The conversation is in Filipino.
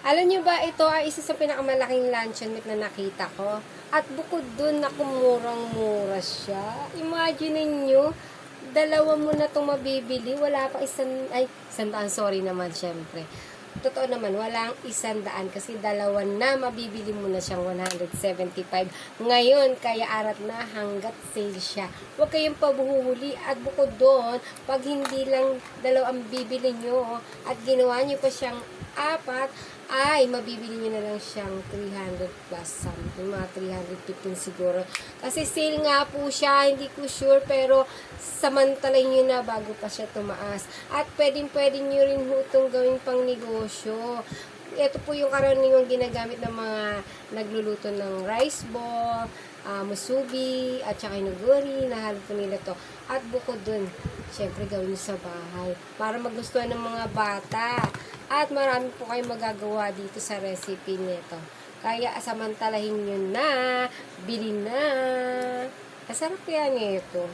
Alam nyo ba, ito ay isa sa pinakamalaking luncheon meat na nakita ko. At bukod dun, naku, murang-mura siya. Imagine ninyo, dalawa mo na itong mabibili. Wala pa isang, ay, isang daan, sorry naman, syempre. Totoo naman, walang isang daan kasi dalawa na mabibili mo na siyang 175. Ngayon, kaya arat na hanggat sale siya. Huwag kayong pabuhuli at bukod doon, pag hindi lang dalawa ang bibili nyo at ginawa nyo pa siyang apat, ay mabibili nyo na lang siyang 300 plus something, mga 315 siguro. Kasi sale nga po siya, hindi ko sure, pero samantalayin nyo na bago pa siya tumaas. At pwedeng pwedeng nyo rin ho itong gawing pang negosyo. Ito po yung karaniwang ginagamit ng mga nagluluto ng rice ball, ah, musubi, at saka inuguri, nahalo po nila to. At bukod dun, syempre gawin sa bahay para magustuhan ng mga bata. At marami po kayong magagawa dito sa recipe nito. Kaya samantalahin nyo na, bili na. Kasarap yan ito.